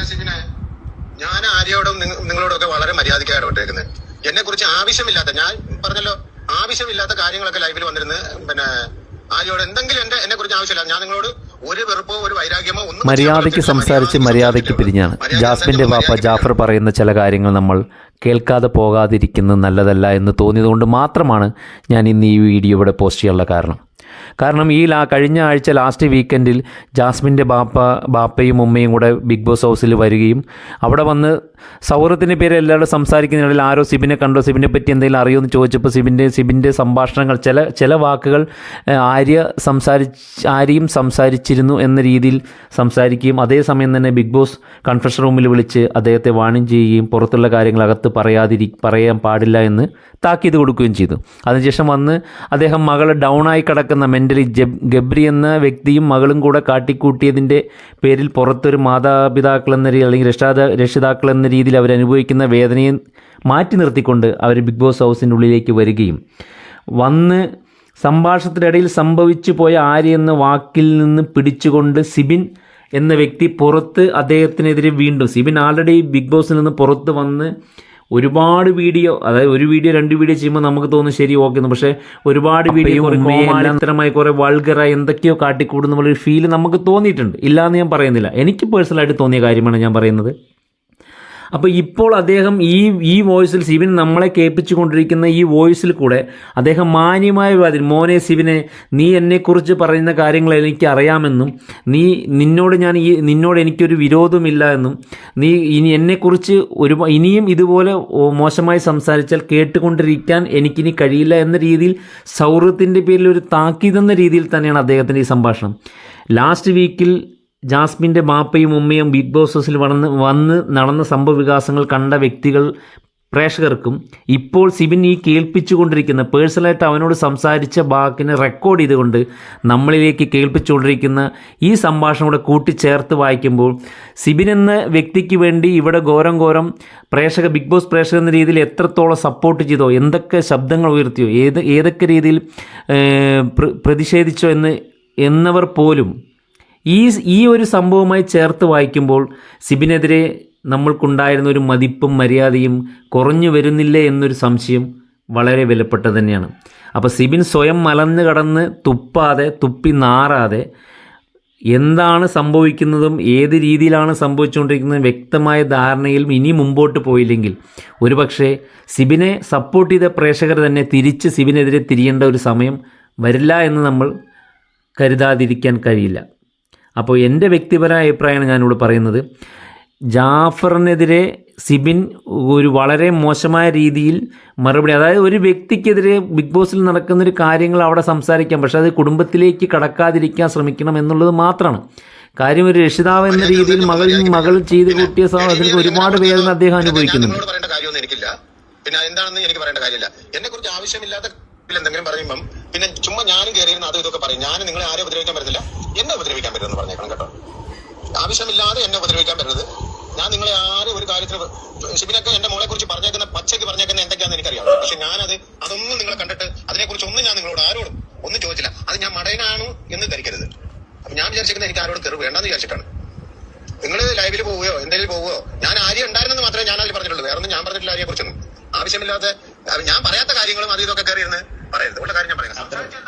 മോനെ ഞാൻ ആര്യോടും നിങ്ങ- നിങ്ങളോടൊക്കെ വളരെ മര്യാദയ്ക്കാണ് ഇട്ടേക്കുന്നത് എന്നെ കുറിച്ച് ആവശ്യമില്ലാത്ത ഞാൻ പറഞ്ഞല്ലോ ആവശ്യമില്ലാത്ത കാര്യങ്ങളൊക്കെ ലൈവിൽ വന്നിരുന്ന് പിന്നെ ആര്യോട് എന്തെങ്കിലും എന്റെ എന്നെ കുറിച്ച് ആവശ്യമില്ല. ഞാൻ നിങ്ങളോട് ഒരു വെറുപ്പോ ഒരു വൈരാഗ്യമോ ഒന്നും മര്യാദയ്ക്ക് സംസാരിച്ച് മര്യാദയ്ക്ക് പിരിഞ്ഞാണ്. ജാസ്മിന്റെ ബാപ്പ ജാഫർ പറയുന്ന ചില കാര്യങ്ങൾ നമ്മൾ കേൾക്കാതെ പോകാതിരിക്കുന്നത് നല്ലതല്ല എന്ന് തോന്നിയതുകൊണ്ട് മാത്രമാണ് ഞാൻ ഇന്ന് ഈ വീഡിയോ ഇവിടെ പോസ്റ്റ് ചെയ്യാനുള്ള കാരണം. കാരണം ഈ ലാ കഴിഞ്ഞ ആഴ്ച ലാസ്റ്റ് വീക്കെൻഡിൽ ജാസ്മിന്റെ ബാപ്പ ബാപ്പയും ഉമ്മയും കൂടെ ബിഗ് ബോസ് ഹൗസിൽ വരികയും അവിടെ വന്ന് സൗഹൃദത്തിന്റെ പേര് എല്ലാവരും സംസാരിക്കുന്നതിനിടയിൽ ആരോ സിബിനെ കണ്ടോ സിബിനെ പറ്റി എന്തെങ്കിലും അറിയോ എന്ന് ചോദിച്ചപ്പോൾ സിബിന്റെ സിബിന്റെ സംഭാഷണങ്ങൾ ചില ചില വാക്കുകൾ ആര്യ സംസാരി ആര്യയും സംസാരിച്ചിരുന്നു എന്ന രീതിയിൽ സംസാരിക്കുകയും അതേസമയം തന്നെ ബിഗ് ബോസ് കൺഫഷൻ റൂമിൽ വിളിച്ച് അദ്ദേഹത്തെ വാണിംഗ് ചെയ്യുകയും പുറത്തുള്ള കാര്യങ്ങൾ അകത്ത് പറയാതിരി പറയാൻ പാടില്ല എന്ന് താക്കീത് കൊടുക്കുകയും ചെയ്തു. അതിനുശേഷം വന്ന് അദ്ദേഹം മകൾ ഡൗണായി കിടക്കുന്ന മെന്റലി ഗബ്രി എന്ന വ്യക്തിയും മകളും കൂടെ കാട്ടിക്കൂട്ടിയതിന്റെ പേരിൽ പുറത്തൊരു മാതാപിതാക്കൾ എന്ന രീതി അല്ലെങ്കിൽ രക്ഷാത രക്ഷിതാക്കൾ എന്ന രീതിയിൽ അവരനുഭവിക്കുന്ന വേദനയെ മാറ്റി നിർത്തിക്കൊണ്ട് അവർ ബിഗ് ബോസ് ഹൗസിന്റെ ഉള്ളിലേക്ക് വരികയും. വന്ന് സംഭാഷണത്തിനിടയിൽ സംഭവിച്ചു പോയ ആര്യ എന്ന വാക്കിൽ നിന്ന് പിടിച്ചുകൊണ്ട് സിബിൻ എന്ന വ്യക്തി പുറത്ത് അദ്ദേഹത്തിനെതിരെ വീണ്ടും സിബിൻ ആൾറെഡി ബിഗ് ബോസിൽ നിന്ന് പുറത്ത് വന്ന് ഒരുപാട് വീഡിയോ അതായത് ഒരു വീഡിയോ രണ്ട് വീഡിയോ ചെയ്യുമ്പോൾ നമുക്ക് തോന്നുന്നു ശരി ഓക്കെ എന്ന്. പക്ഷേ ഒരുപാട് വീഡിയോ കോമാളിത്തരമായി കുറേ വൾഗറായി എന്തൊക്കെയോ കാട്ടിക്കൂടുന്ന ഒരു ഫീൽ നമുക്ക് തോന്നിയിട്ടുണ്ട്. ഇല്ലാന്ന് ഞാൻ പറയുന്നില്ല. എനിക്ക് പേഴ്സണലായിട്ട് തോന്നിയ കാര്യമാണ് ഞാൻ പറയുന്നത്. അപ്പോൾ ഇപ്പോൾ അദ്ദേഹം ഈ ഈ വോയിസിൽ സിബിൻ നമ്മളെ കേൾപ്പിച്ചു കൊണ്ടിരിക്കുന്ന ഈ വോയിസിൽ കൂടെ അദ്ദേഹം മാന്യമായ വാതിൽ മോനെ സിബിനെ നീ എന്നെക്കുറിച്ച് പറയുന്ന കാര്യങ്ങൾ എനിക്ക് അറിയാമെന്നും നീ നിന്നോട് ഞാൻ ഈ നിന്നോട് എനിക്കൊരു വിരോധമില്ല എന്നും നീ ഇനി എന്നെക്കുറിച്ച് ഒരു ഇനിയും ഇതുപോലെ മോശമായി സംസാരിച്ചാൽ കേട്ടുകൊണ്ടിരിക്കാൻ എനിക്കിനി കഴിയില്ല എന്ന രീതിയിൽ സൗഹൃദത്തിന്റെ പേരിൽ ഒരു താക്കീതെന്ന രീതിയിൽ തന്നെയാണ് അദ്ദേഹത്തിന്റെ ഈ സംഭാഷണം. ലാസ്റ്റ് വീക്കിൽ ജാസ്മിന്റെ മാപ്പയും ഉമ്മയും ബിഗ് ബോസസിൽ വന്ന് വന്ന് നടന്ന സംഭവവികാസങ്ങൾ കണ്ട വ്യക്തികൾ പ്രേക്ഷകർക്കും ഇപ്പോൾ സിബിൻ ഈ കേൾപ്പിച്ചുകൊണ്ടിരിക്കുന്ന പേഴ്സണലായിട്ട് അവനോട് സംസാരിച്ച വാക്കിനെ റെക്കോർഡ് ചെയ്തുകൊണ്ട് നമ്മളിലേക്ക് കേൾപ്പിച്ചുകൊണ്ടിരിക്കുന്ന ഈ സംഭാഷണം കൂടെ കൂട്ടിച്ചേർത്ത് വായിക്കുമ്പോൾ സിബിൻ എന്ന വ്യക്തിക്ക് വേണ്ടി ഇവിടെ ഘോരം ഘോരം പ്രേക്ഷക ബിഗ് ബോസ് പ്രേക്ഷകർ എന്ന രീതിയിൽ എത്രത്തോളം സപ്പോർട്ട് ചെയ്തോ എന്തൊക്കെ ശബ്ദങ്ങൾ ഉയർത്തിയോ ഏത് ഏതൊക്കെ രീതിയിൽ പ്രതിഷേധിച്ചോ എന്ന് എന്നവർ പോലും ഈ ഈ ഒരു സംഭവവുമായി ചേർത്ത് വായിക്കുമ്പോൾ സിബിനെതിരെ നമ്മൾക്കുണ്ടായിരുന്ന ഒരു മതിപ്പും മര്യാദയും കുറഞ്ഞു വരുന്നില്ലേ എന്നൊരു സംശയം വളരെ വിലപ്പെട്ടത് തന്നെയാണ്. അപ്പോൾ സിബിൻ സ്വയം മലന്ന് കടന്ന് തുപ്പാതെ തുപ്പി നാറാതെ എന്താണ് സംഭവിക്കുന്നതും ഏത് രീതിയിലാണ് സംഭവിച്ചുകൊണ്ടിരിക്കുന്നതും വ്യക്തമായ ധാരണയിൽ ഇനി മുമ്പോട്ട് പോയില്ലെങ്കിൽ ഒരുപക്ഷെ സിബിനെ സപ്പോർട്ട് ചെയ്ത പ്രേക്ഷകർ തന്നെ തിരിച്ച് സിബിനെതിരെ തിരിയേണ്ട ഒരു സമയം വരില്ല എന്ന് നമ്മൾ കരുതാതിരിക്കാൻ കഴിയില്ല. അപ്പോൾ എന്റെ വ്യക്തിപരമായ അഭിപ്രായമാണ് ഞാനിവിടെ പറയുന്നത്. ജാഫറിനെതിരെ സിബിൻ ഒരു വളരെ മോശമായ രീതിയിൽ മറുപടി അതായത് ഒരു വ്യക്തിക്കെതിരെ ബിഗ് ബോസിൽ നടക്കുന്ന ഒരു കാര്യങ്ങൾ അവിടെ സംസാരിക്കാം പക്ഷേ അത് കുടുംബത്തിലേക്ക് കടക്കാതിരിക്കാൻ ശ്രമിക്കണം എന്നുള്ളത് മാത്രമാണ്. കാര്യം ഒരു രക്ഷിതാവ് എന്ന രീതിയിൽ മകൾ മകൾ ചെയ്ത് കൂട്ടിയ അതിന് ഒരുപാട് വേദന അദ്ദേഹം അനുഭവിക്കുന്നുണ്ട്. പിന്നെ എന്താണെന്ന് എനിക്ക് പറയേണ്ട കാര്യമില്ല. എന്നെ കുറിച്ച് ആവശ്യമില്ലാത്ത എന്തെങ്കിലും പറയുമ്പം പിന്നെ ചുമ്മാ ഞാനും കയറിയിരുന്ന അതും ഇതൊക്കെ പറയും. ഞാൻ നിങ്ങളെ ആരെ ഉപദ്രവിക്കാൻ പറ്റത്തില്ല. എന്നെ ഉപദ്രവിക്കാൻ പറ്റുമെന്ന് പറഞ്ഞേക്കണം കേട്ടോ. ആവശ്യമില്ലാതെ എന്നെ ഉപദ്രവിക്കാൻ പറ്റരുത്. ഞാൻ നിങ്ങളെ ആരും ഒരു കാര്യത്തിൽ ഷിബിനൊക്കെ എന്റെ മോളെ കുറിച്ച് പറഞ്ഞേക്കുന്ന പച്ചയ്ക്ക് പറഞ്ഞേക്കുന്ന എന്തൊക്കെയാണെന്ന് എനിക്കറിയാം. പക്ഷെ ഞാനത് അതൊന്നും നിങ്ങളെ കണ്ടിട്ട് അതിനെക്കുറിച്ച് ഒന്നും ഞാൻ നിങ്ങളോട് ആരോടും ഒന്നും ചോദിച്ചില്ല. അത് ഞാൻ മടയനാണ് എന്ന് ധരിക്കരുത്. അപ്പൊ ഞാൻ വിചാരിച്ചിരിക്കുന്നത് എനിക്ക് ആരോട് കയറി വേണ്ടെന്ന് വിചാരിച്ചിട്ടാണ്. നിങ്ങൾ ലൈവിൽ പോവുകയോ എന്തെങ്കിലും പോവുകയോ ഞാൻ ആര്യ ഉണ്ടായിരുന്നെന്ന് മാത്രമേ ഞാൻ അതിൽ പറഞ്ഞിട്ടുള്ളൂ. വേറെ ഒന്നും ഞാൻ പറഞ്ഞിട്ടില്ല ആര്യെ കുറിച്ചൊന്നും ആവശ്യമില്ലാത്ത ഞാൻ പറയാത്ത കാര്യങ്ങളും അത് ഇതൊക്കെ കയറി ഇരുന്ന് പറയരുത്. ഉള്ള കാര്യം ഞാൻ പറയുന്നത്